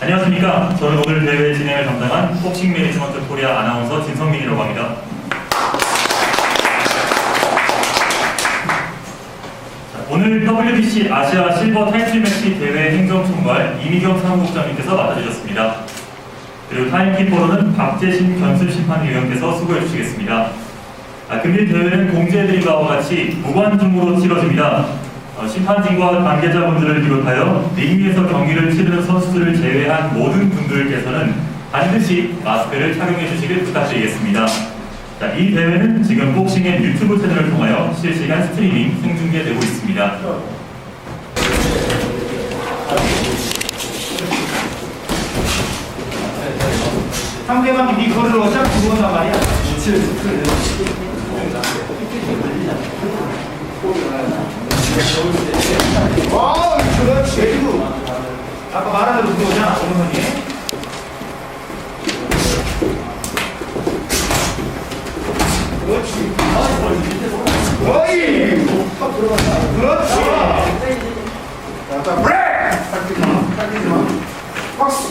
안녕하십니까. 저는 오늘 대회 진행을 담당한 복싱 매니지먼트 코리아 아나운서 진성민이라고 합니다. 자, 오늘 WBC 아시아 실버 타이틀 매치 대회 행정총괄 이미경 사무국장님께서 맡아주셨습니다. 그리고 타임키퍼로는 박재신 견습 심판위원께서 수고해 주시겠습니다. 아, 금일 대회는 공지해드린 바와 같이 무관중으로 치러집니다. 어, 심판진과 관계자분들을 비롯하여 링 위에서 경기를 치르는 선수들을 제외한 모든 분들께서는 반드시 마스크를 착용해 주시길 부탁드리겠습니다. 자, 이 대회는 지금 복싱의 유튜브 채널을 통하여 실시간 스트리밍 생중계되고 있습니다. 상대방이 네 거를 어차피 죽는단 말이야. 와, 그렇지. 아까 말한 대로 들어오잖아, 오른손이. 그렇지. 어이! 그렇지. 자, 브레이크! 삭히지 마, 삭히지 마. 박스!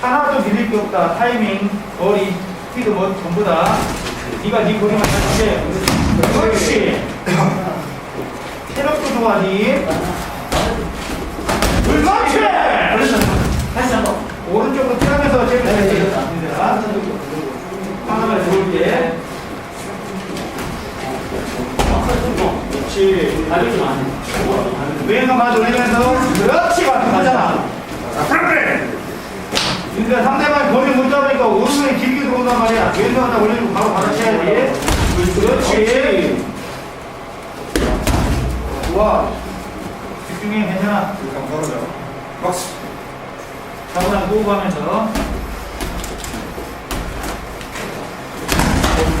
하나도 밀릴 게 없다. 타이밍, 거리, 스피드 뭐 전부 다. 네가 네 거리만 잘 돼. 그렇지. 체력도 좋아하니. 그렇지. 다시 한 번. 오른쪽으로 튀어면서 제일 하나만 좋을게. 그렇지. 다리 좀 안. 왼손만 올리면서 그렇지 같은 거잖아. 그러니까 상대방이 거리 못 잡으니까 오른손에 길게 들어온단 말이야. 왼손 하나 올리고 바로 받아쳐야지. 그렇지. 좋아. 집중해, 괜찮아. 박수. 자고랑 호흡하면서.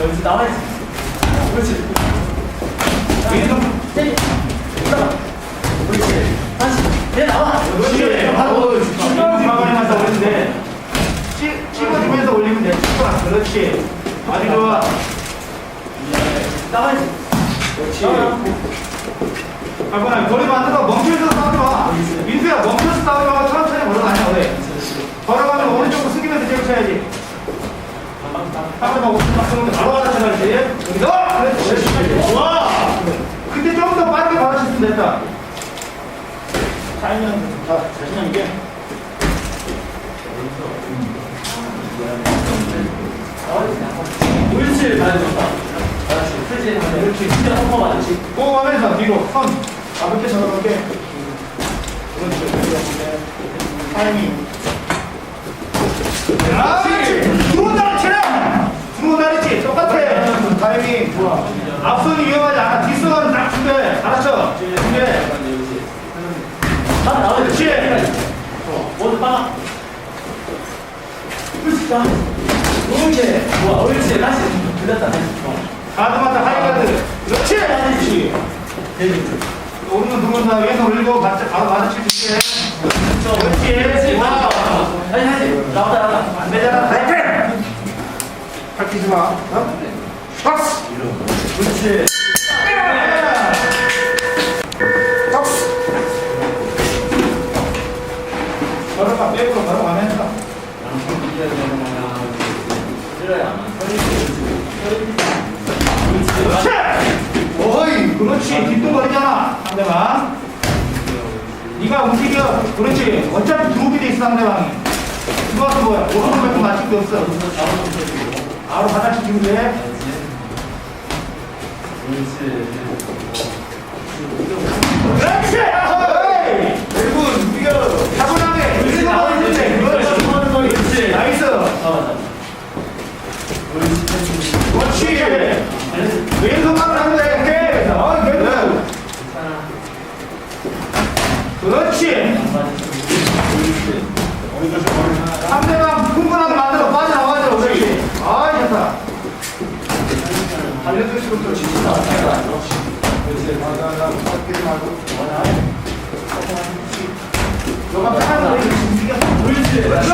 여기서 나와야지. 그렇지. 왼손. 그렇지. 다시. 내 나와. 그렇지. 바로 중간 가만히만 올리면 돼. 찌- 찝어주면서 올리면 돼. 찝어. 그렇지. 아주 좋아. 나와야지. 그렇지. 아빠나 거리 만들어 멈춰서 싸우지 마. 민수야 멈춰서 싸우지 말고 천천히 걸어가냐 그래. 걸어가면 오른쪽으로 숙이면서 제일 쳐야지. 상대방 오른쪽 맞추는 바로 받아쳐야지. 여기서. 그렇지. 좋아. 근데 좀더 빠르게 받아쳤으면 됐다. 타이밍 자 자신감 있게. 물질 받아줬다. 그렇지. 진짜 한번 맞지. 호흡하면서 뒤로 손 가볍게 잡아볼게. 그렇지. 타이밍. 그렇지. 들어온다 체력. 들어온다랬지. 똑같아. 타이밍. 좋아. 앞손이 위험하지 않아. 뒷손은 딱 준대. 알았죠? 준대. 딱 나와. 그렇지. 모두 빠. 그렇지. 자. 그렇지. 좋아. 옳지. 다시. 들렸다. 다시. 어. 가드 맞다 하이가드. 그렇지. 대지. 오른손 들어온다. 왼손 올리고 바로 맞아칠 수 있게. 그렇지. 와. 다시 다시. 나왔다 나왔다. 안 되잖아. 파이팅! 밝히지 마. 어? 박스! 그렇지. 박스! 걸어가, 백으로 걸어가면서. 그렇지! 어이, 그렇지. 뒷동거리잖아, 상대방. 네가 움직여. 그렇지. 어차피 들어오게 돼 있어, 상대방이. 들어와서 뭐야? 오른손 밟고 맞출 게 없어. 바로 바닥 치면 돼. 그렇지! 어이! 그리고 움직여. 차분하게. 그래서 나오는데. 그렇지. 그렇지. 나이스. 그렇지. 왼손만 하면 돼. 오케이. 어, 그래도. 그렇지. 상대방 흥분하게 만들어 빠져나와줘. 그렇지. 아, 좋다. 알려주시고 또 지친다. 그렇지. 맞아, 맞아. 섞이지 말고. 너가 하는 거 움직여. 그렇지. 그렇지.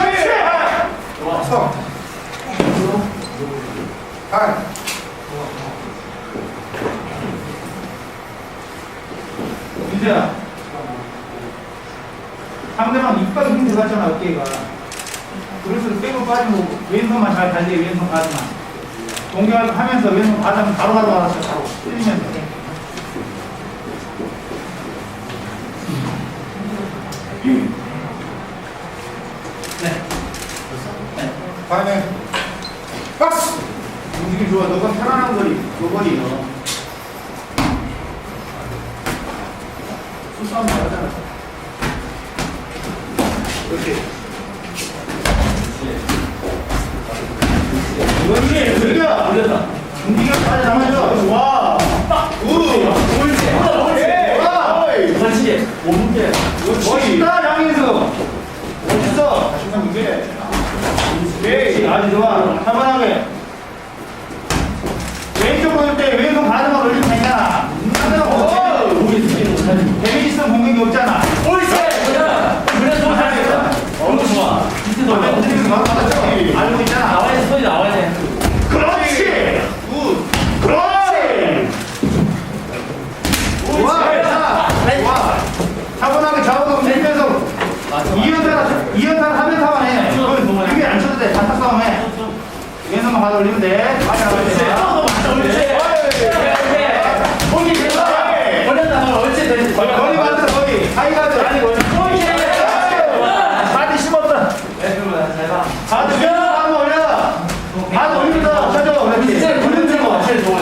좋아. 가. 민수야. 상대방 입가도 힘 들 어깨가. 그래서 빼고 빠지고 왼손만 잘 달리 왼손 가지만. 공격하면서 왼손 가자면 바로 바로 알았어, 바로. 틀리면서. 다음에 박스! 움직임 좋아. 너가 편안한 거리. 요 거리. 너. 수싸움 잘하잖아. 그렇지. 그렇지. 즐겨. 올렸다. 움직임 빠져나가죠. 와. 우. 옳지. 옳지. 와. 어이. 그렇지. 5분째. 멋있다, 양인수. 멋있어. 자신감 있게. 오케이. 아주 좋아. 차분하게. 왼쪽 보일 때 왼손 가슴을 올리면 되잖아. 하나, 오. 목이 느끼는 못하지. 데미지 있으면 공격이 없잖아. 옳지. 그래. 그래, 좀 잘했어. 어, 좋아. 밑에 너무 돌려. 움직이는 거 맞았죠? 알고 있잖아. 나와야 돼, 소리 나와야 돼. 그렇지. 굿. 그렇지. 좋아. 자, 좋아. 차분하게 좌우도 움직이면서 이연타 이연타 하면서만 해. 그건 이게 안 쳐도 돼. 단타 싸움 해. 왼손만 받아 올리면 돼. 맞아, 옳지. 맞아. 옳지. 옳지. 목이 됐어. 올렸다. 옳지. 됐지. 거리 받아, 거리. 하이 가드. 아니, 옳지. 옳지. 바디 심었다. 네, 그러면 잘 봐. 바디 왼손 한번 올려. 바디 올리면서 쳐줘. 그렇지. 진짜 굴른 들고 제일 좋아.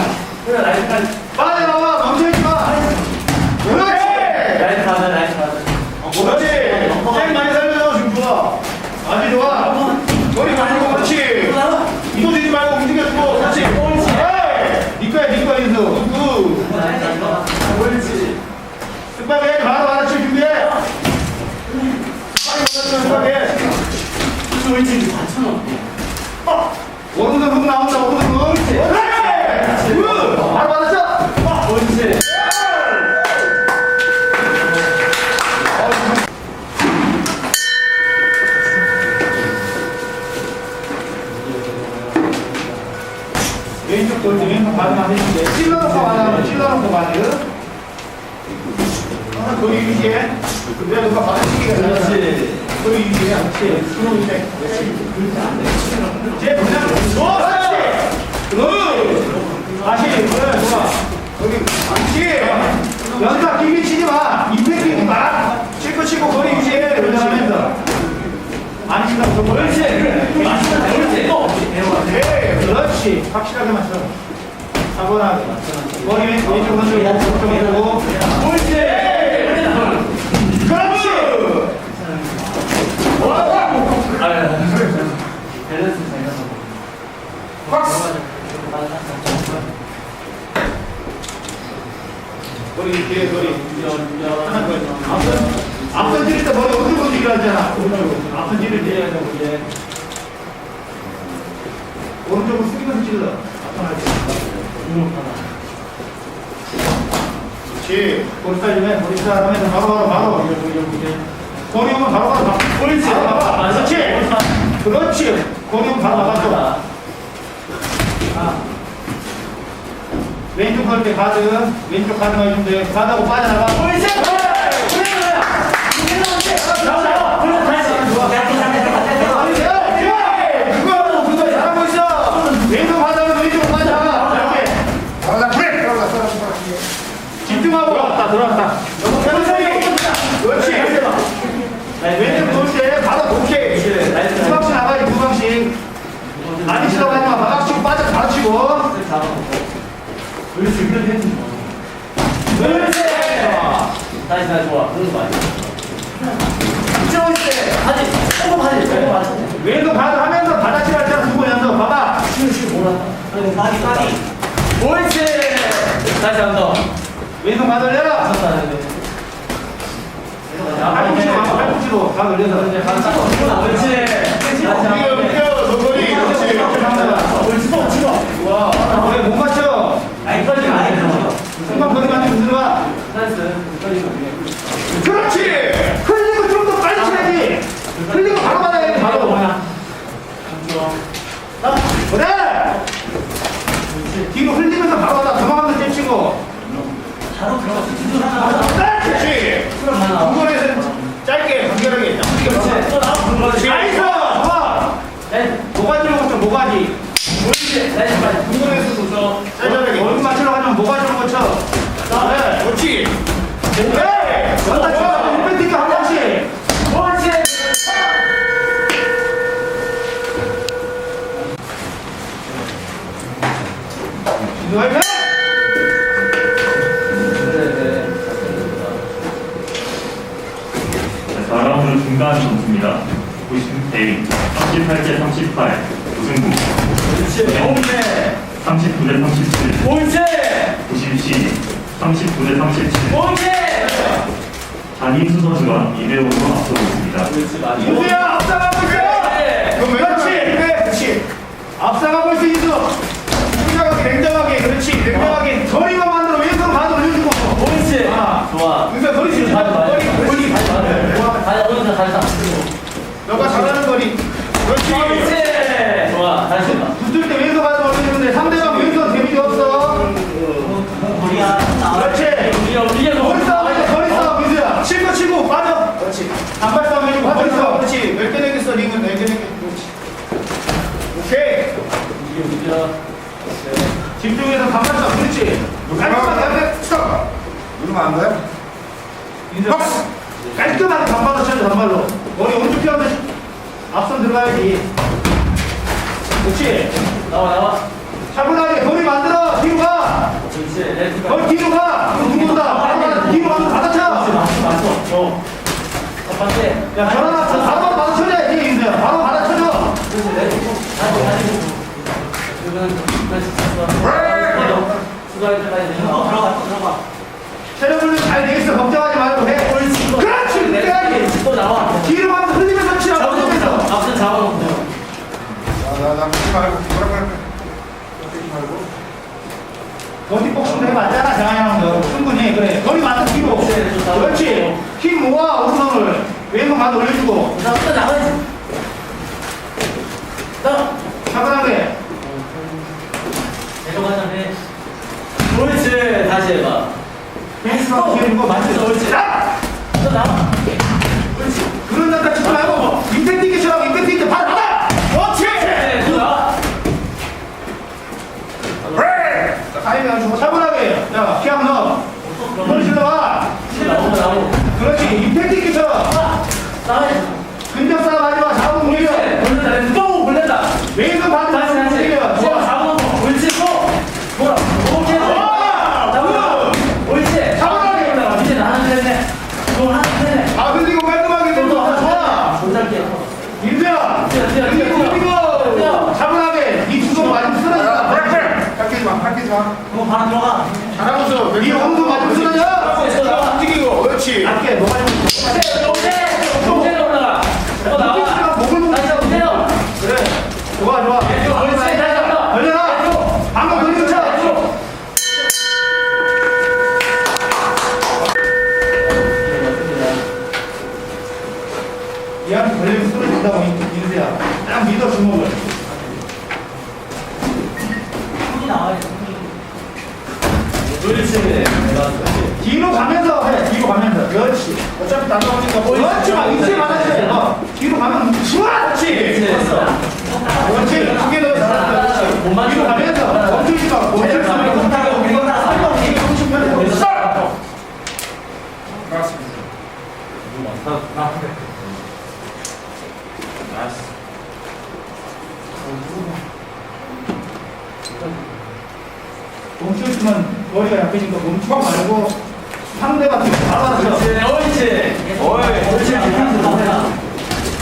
그래, 라이트까지. 빠져나와. 멈춰있지 마. 그렇지. 라이트 가자, 라이트 가자. 그렇지. 제일 많이 살려줘. 지금 좋아. 아주 좋아. 거리 가지고 그렇지. 이도 되지 말고 움직여주고. 그렇지. 옳지. 에이. 니 거야, 니 거야, 인수. 굿. 옳지. 습관에 바로 알아칠 준비해. 빨리 올려줘, 습관에. 옳지. 맞춰. 오른손 훅 나온다, 오른손 훅. 그렇지. 굿. 바로 받았어. 옳지. 왼쪽 돌때 왼손 받으면 해줄게. 찔러놓고 받으면 찔러놓고 받으. 어, 거기 유지해. 내가 누가 받아치기가 되잖아. 그렇지. 거기 유지해. 그렇지. 그럼 이제. 제 그냥 좋아. 그렇지. 굿. 다시. 그래, 좋아. 거기. 그렇지. 연타 깊이 치지 마. 임팩트 있게 막. 치고 치고 거리 유지해. 연타하면서. 안 친다고. 맞춰. 옳지. 또. 배워. 네, 그렇지. 확실하게 맞춰. 차분하게. 머리 왼- 왼쪽 건들 오른쪽 해보고. 옳지. 그렇지. 밸런스 잘 잡아. 박스. 머리 뒤에 머리. 앞선 앞선 찌를 때 머리 어디로 건지기로 하잖아. 앞선 찌를 때 오른쪽으로 숙이면서 찔러. 앞선 할 때. 그렇지. 머리 살리면 머리 살하면서 바로 바로 바로. 거리 오면 바로. 옳지. 바로 바로. 그렇지. 그렇지. 거리 오면 바로 나가죠. 왼쪽 할때 가드, 왼쪽 해주면 돼. 가드하고 빠져나가. 옳지. 그래. 그래. 그래. 나와, 나와. 그래, 다시. 좋아. 그거 그거 잘하고 있어. 왼쪽 가드하면 왼쪽 빠져나가. 이렇게. 들어가, 브레이크. 들어가, 들어가, 들어가. 집중하고. 들어왔다, 들어왔다. 그렇지. 왼쪽 돌때 바로 오케이. 두 방씩 나가야지, 두 방씩. 많이 치러 가지 마. 바닥 치고 빠져, 바로 치고. 옳지. 그래, 됐지. 그렇지. 다시, 다시 좋아. 그런 거 아니야. 옳지. 하지. 조금 하지. 조금 하지. 왼쪽 가드 하면서 바닥 치러 할때는 두번 연속. 봐봐. 쉬우, 쉬우, 몰랐다. 그래, 빠기, 빠기. 옳지. 다시 한 번. 왼손 가드 올려라. 팔꿈치로, 팔꿈치로 가드 올려서. 옳지. 다시 한 번. 너거리. 그렇지. 그렇지! 흘리고 바로 받아야 돼, 바로. 아, 그래! 뒤로 흘리면서 바로 받아, 도망가면서 잽치고. 바로 들어가. 그렇지! 그럼 하나. 두 번에서 짧게, 간결하게. 이번은 중간 점수입니다. 보시면 대위 38대 38 우승부 그렇지. 오케이. 39대 37 옳지. 92 39대 37 오케이. 장인수 선수가 2대 5로 앞서고 있습니다. 이수야 앞서가고 있어 네. 그렇지 그렇지 앞서가고 있어 이수 냉정하게 냉정하게 그렇지 냉정하게 거리만 만들어 왼손 가도 올려주고 옳지. 아. 좋아. 그러니까 거리 지금 가지 마. 거리 거리 가지 마. 가자, 오른쪽 가자. 너가 잘하는 거리 그렇지 옳지. 좋아. 다시 봐. 붙을 때 왼손 가도 단발 싸움 해주고 싸움 그렇지. 몇 개 내겠어 링은 네개 내겠 그렇지 오케이. 집중해서 단발 싸움 그렇지. 깔끔하게 스톱. 누르면 안 돼? 민수야 깔끔하게 단발로 쳐줘 단발로. 머리 오른쪽 피하면 앞선 들어가야지. 그렇지. 나와, 나와. 차분하게 거리 만들어. 뒤로 가. 그렇지. 거리 뒤로 가. 그럼 누군다. 바로 가. 뒤로 가서 받아쳐 맞어, 맞어. 야 전화 바로 받아쳐줘야지 민수야 바로 받아쳐줘 그렇지, 렛츠고. 다시, 다시. 그러면 다시 수고하셨습니다. 수고하셨습니다. 들어가, 들어가. 체력 훈련 잘 되겠어 걱정하지 말고 해 그렇지 나와. 뒤로 가서 흘리면서 치라고. 흘리면서 잡아놓고. 나, 나, 묻지 말고, 말고. 어디 복싱도 해봤잖아 정한이 형도 충분히 그래 거리 맞춰 뒤로 그렇지. 그렇지 힘 모아 오른손을 왼손 가도 올려주고 나또 나가야지. 나. 차분하게 내려가자, 해. 옳지. 다시 해봐. 헬스가 뒤에 이거 맞춰 옳지. 자! 또 나와. 그런 남자 치지 말고 임팩 뛰기 싫어 임팩 뛰기 바로 받아 그렇지 네, 또 나와. 아니 야 차분하게. 야 피하면 넣어 머리 나오고. 그렇지 임팩 뛰기 쳐 나와야지. 근접 싸움 하지 마 잡으면 움직여 걸린다, 또 걸린다. 왼손 받으면 다시, 다시. 움직여 좋아, 좋아 잡아놓고. 옳지, 또. 뭐라. 오케이. 와! 잡아. 옳지. 잡아라게. 잡아라게. 이제 나는 됐네. 또 하나 됐네. 아 흘리고 깔끔하게 또, 또 왼손 하나 좋아 조작해. 민수야 뛰어, 뛰어, 흘리고 뛰어, 뛰어. 흘리고 뛰어. 차분하게 이두손 맞으면 쓰러진다 깎이지 마, 깎이지 마. 그거 바로 들어가. 잘하고 있어 이 오른손 맞으면 쓰러져 움직이고 그렇지 낮게 너가 좀 동태로 올라가. 또 나와. 다시 동태로. 그래 좋아 좋아 옳지. 다시 올라. 걸려라 방금 걸리고 쳐 얘한테 걸리면 쓰러진다고 민수야 딱 믿어 주먹을 손이 나와야 돼. 뒤로 가면서 해 뒤로 가면서 그렇지 어차피 나가니까 그렇지 마 이제 말하지 어 뒤로 가면 그렇지 됐어 그렇지 두개 더 그렇지. 뒤로 가면서 멈추지 마 멈추지 마 못하고 이거 다 살려. 이게 멈추 편해 맞습니다. 멈추지만 머리가 약해지니까 멈추지 말고 상대가 바로 하죠 옳지. 옳지. 옳지.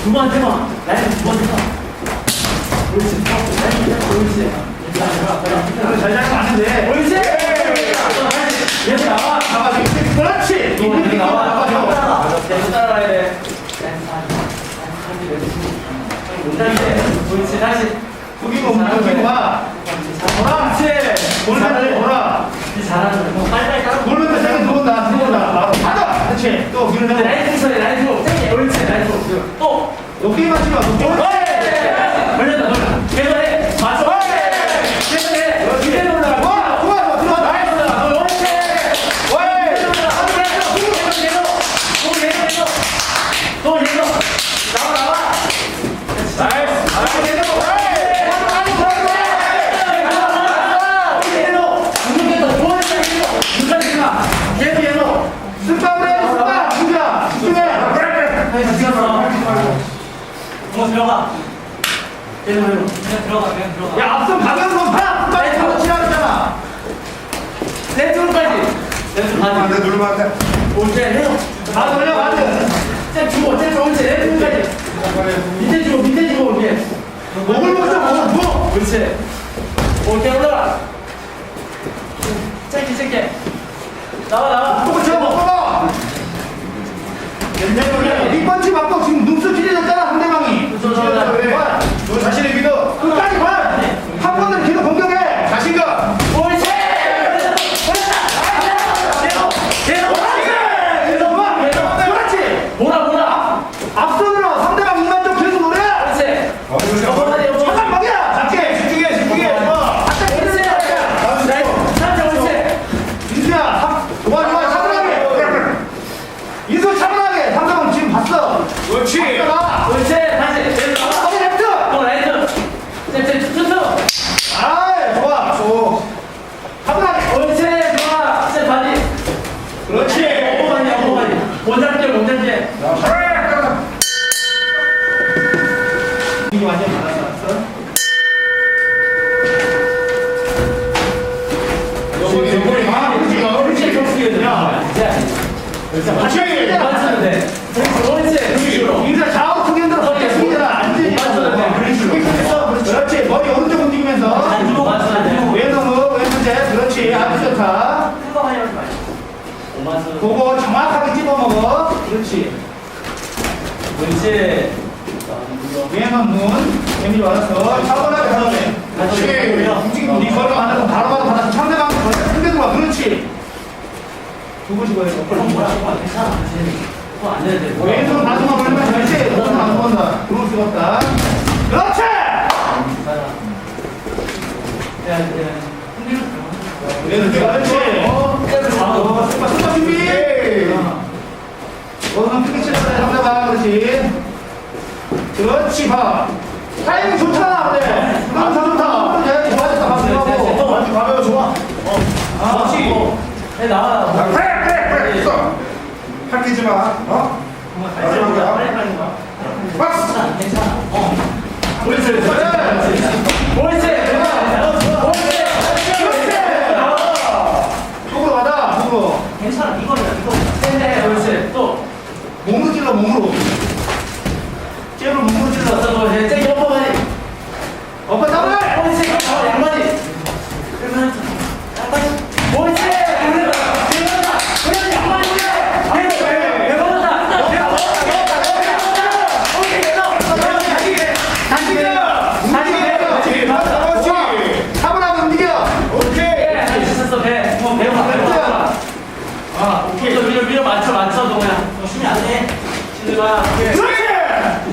두번째만 라인 두번 쳐. 옳지. 옳지. 잘 돼. 옳지. 얘 나와. 잡아줘. 그렇지. 또 이렇게 나와. 돼. 옳지. 다시. 숙이고 움직이고 가. 돌아. 그렇지. 오른손을 돌아. 잘하는 거. 빨리빨리 따라. 오른손 세게 들어온다. 들어온다. 바로 받아. 그렇지. 또 밀어내고. 라인 소리 라인 소리. 옳지. 소리. 또. 높게 맞지 마. 높게 맞지 마. 걸렸다 걸렸다. 계속 해. 맞아. 계속 해. 그대로 올라가. 와, 좋아, 좋아. 들어와. 나이스. 옳지. 왜? 나와 나와 나이스. 아, 내려고. 습관을 해. 습관. 누구야? 집중해. 야, 앞선 가면서 파. 빨리 타고 치라잖아. 누르면 안 돼, 누르면 안 돼. 다 돌려, 가드. 쌤 주고 쌤 옳지 밑에 주고 밑에 주고 이렇게 목을 먹자, 목을 먹. 그렇지 오케이 올라가 짧게 짧게 나와 나와 목을 쳐, 먹어봐. 뒷번치 맞고 지금 눈썹 찔려졌잖아, 상대방이. 저, 저, 저, 왜? 너 자신을 믿어. 끝까지 봐. 한 번을 계속 공격해. 자신감. 옳지 계속 계속 계속 봐. 그렇지. 뭐라 뭐라 앞선으로 상대방 이만 좀 계속 노래. 그렇지 어머니 어머니 잠깐 막이야. 작게 집중해, 집중해. 좋아. 아까 옳지 나이스 나이스 옳지 민수야, 삼- 좋아, 좋아, 차분하게. 인수 차분하게. 상대방 지금 봤어. 그렇지. 나. 옳지 다시 계속 나와 어디 랩트. 또 라이트 잽잽 툭툭 아이, 좋아. 좋아. 차분하게. 옳지 좋아 잽 바디 그렇지. 어머니 어머니 못잡게 못잡게 이게 완전 잘했어. 머리 막 옳지 좋게 야. 같이 해. 맞추면 돼 안. 그렇지. 그렇지. 그렇지. 정확하게 찝어 먹어. 그렇지. 옳지 왼손 눈. 재미를 받았어. 차분하게 하네. 그렇지. 움직임. 네 머리가 맞아서 바로 바로 받아서 상대방 크게 들어와. 그렇지. 해서. 괜찮아 돼 왼손. 오른손 본다. 그렇지. 그렇지. 어. 준비! 크게 그렇지. 그렇지, 봐. 타이밍 좋잖아, 그래. 좋다. 좋아졌다, 좋아. 그렇지. 해나와 그래 그래 그래 있어 팔리지 마 어? 마지막이야 박스 괜찮아 어 그렇지, 그렇지. 옳지 속으로 가자, 속으로. 괜찮아 이거야 이거 네 옳지 또 몸으로 찔러, 몸으로. 째로 몸으로 찔러. 어떤 거 해? 쟤 옆어가니 오빠 잡을! 옳지 어, 양반이 양반이 옳지 그러다 그러다 그러다 양반이 배워다 배워다 오케이 다시 해 다시 해 다시 해 그렇지. 차분하게 움직여. 오케이. 할수 있었어 배 어, 배워봐 배워봐 아 오케이 밀어 밀어 밀어 맞춰 맞춰 동호야 쉬면 안돼 신들아 그렇지!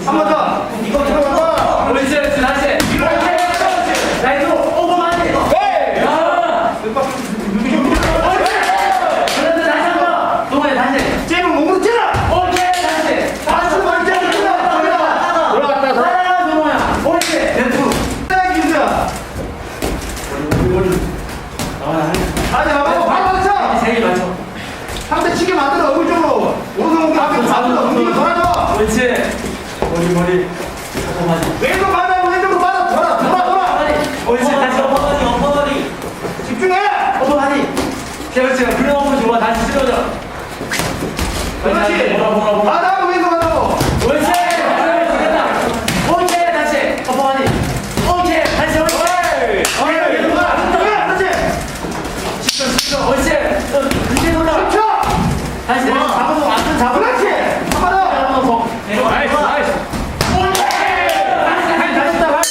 한 번 더. 이거 들어간다. 옳지 옳지 다시 오케이 라이트 오버만 해 네! 아 그런데 다시 한번 동호야 다시 째로 몸으로 찔러! 오케이 다시 다시 한번 째로 찔러! 들어갔다. 들어갔다. 들어갔다. 아 동호야 옳지 왼쪽 김수야. 다시 한번 바로 맞춰. 세개 맞춰 상대 치게 만들어 얼굴 쪽으로. 오른손 공격 앞에 만들어. 움직임 돌아줘. 옳지 머리 머리 오버만 왼손 받아. 왼쪽으로 받아. 돌아. 돌아. 돌아. 옳지 다시 오버만이 오버만이 집중해. 오버만이 그렇지 그래 오버 좋아 다시 쓸어줘 그렇지. 뭐라 뭐라 뭐라 받아. 왼손 받아. 옳지! 됐다! 오케이, 다시! 어머니! 오케이, 다시 옳지! 오케이. 왼손 받아. 그렇지. 옳지! 어, 이제 돌아! 쳐. 다시 내가 잡아서 완전 잡아! 그렇지. 한 번 더. 한번 더! 내려와! 나이스, 나이스! 옳지! 다시, 다시, 다시, 다시!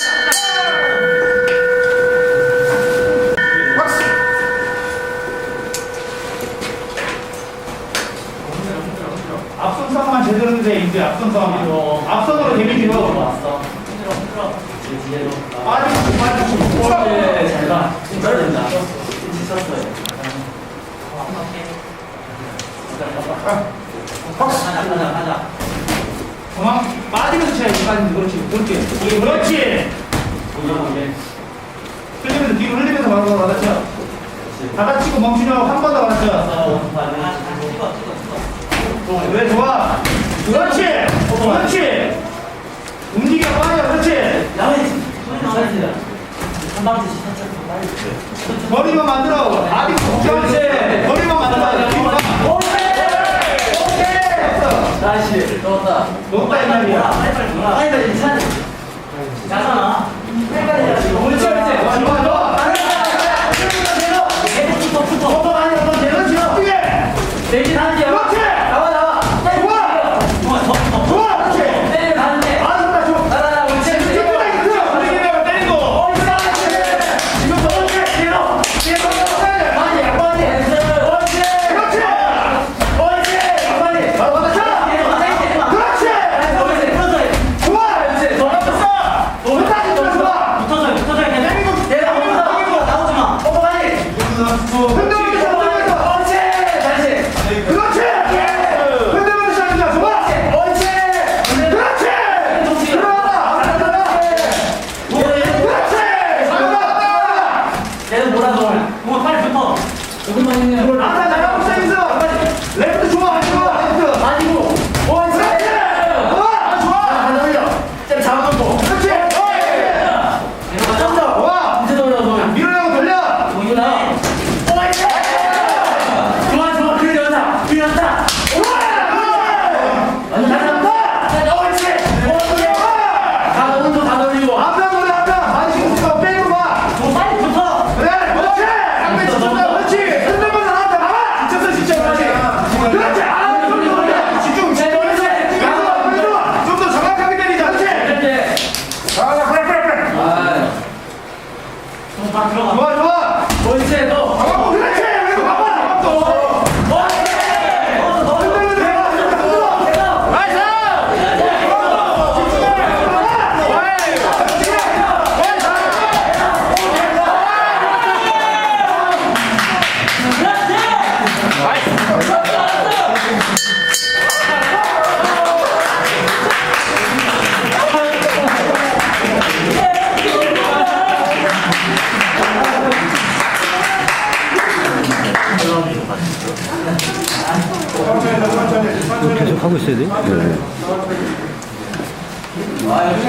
박스 앞선 싸움만 제대로 해도 이제 앞선 싸움이. 이거. 앞선으로 데미지로. 왔어. 힘들어, 힘들어. 이제 뒤에로. 빠지고 빠지고. 옳지, 잘 가. 진짜 된다. 진짜 쳤어요. 박스 가자, 가자, 가자. 그만 빠지면서 쳐야지. 빠지면서 그렇지. 그렇지. 그렇지. 흘리면서 뒤로 흘리면서 바로 받아쳐. 다 다치고 멈추려고 한 번 더 받아쳐. 아, 왜 좋아? 그렇지. 그렇지. 움직여 빨리. 그렇지. 나와야지. 나와야지. 한 방지 살짝 빨리. 머리만 만들어. 아리 걱정하지. 머리만 만들어. 다시 넣었다 넣었다 이 말이야 빨리빨리 넣어 빨리빨리 괜찮아 자잖아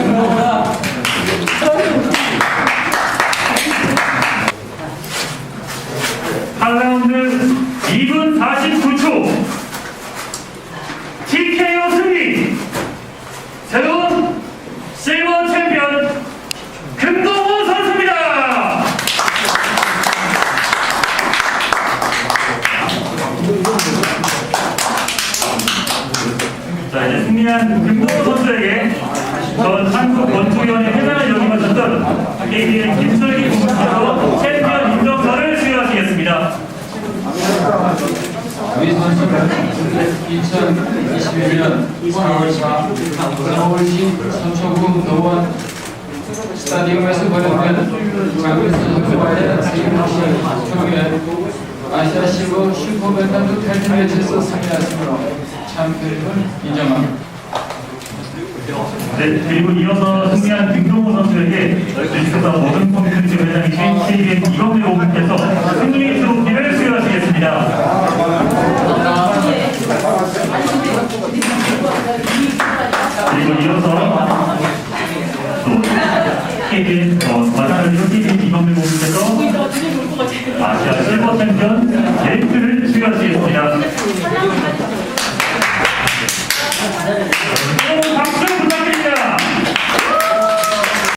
감사합니다. 2021년 4월 4일 서울시 서초구 노원 스타디움에서 벌어진 자국에서 선수와의 세계시 경기에 아시아 시구 슈퍼메타도 탈퇴 매치에서 승리하심으로 참패를 인정합니다. 네, 그리고 이어서 승리한 김동호 선수에게 뉴스가 모든 콘텐츠 회장이신 KBS 이범대 오분께서 승리 트로피를 수여하시겠습니다. 감사합니다. 그리고 이어서 또 KBS 어, 마사르 KBS 이범민 공님께서 아시아 실버 챔피언 제이크를 수여하시겠습니다. 네. 박수!